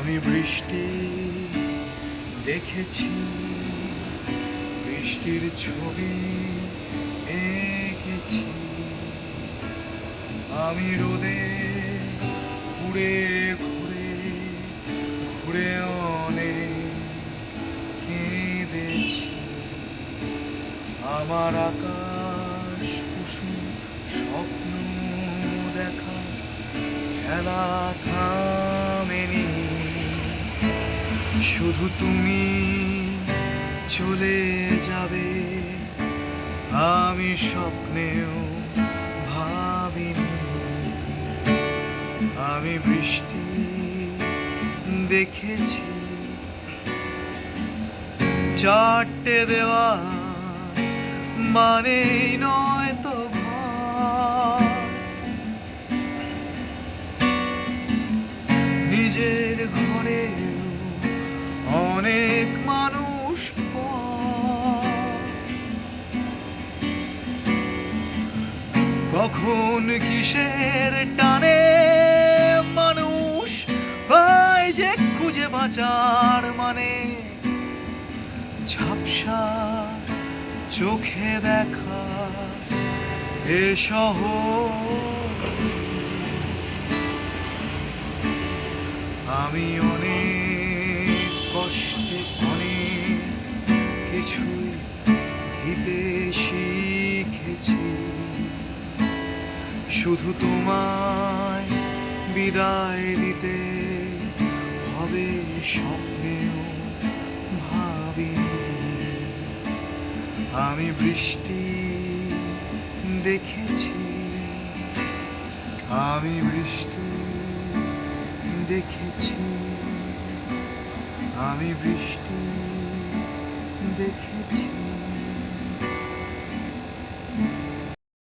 আমি বৃষ্টি দেখেছি, বৃষ্টির ছবি এঁকেছি। আমি রোদে ঘুরে ঘুরে ঘুরে অনেক কেঁদেছি। আমার আকাশ কুসুম স্বপ্ন দেখা, খেলা থামেনি শুধু তুমি চলে যাবে। আমি স্বপ্নেও ভাবিনি। আমি বৃষ্টি দেখেছি। চারটে দেওয়া মানেই নয় তো কখন কিসের টানে মানুষ পায় যে খুঁজে বাঁচার মানে? ঝাপসা চোখে দেখা এ শহর। আমি অনেক কষ্টে অনেক কিছু দিতে শিখেছি। শুধু তোমায় বিদায় দিতে হবে স্বপ্নেও ভাবি। আমি বৃষ্টি দেখেছি, আমি বৃষ্টি দেখেছি, আমি বৃষ্টি দেখেছি।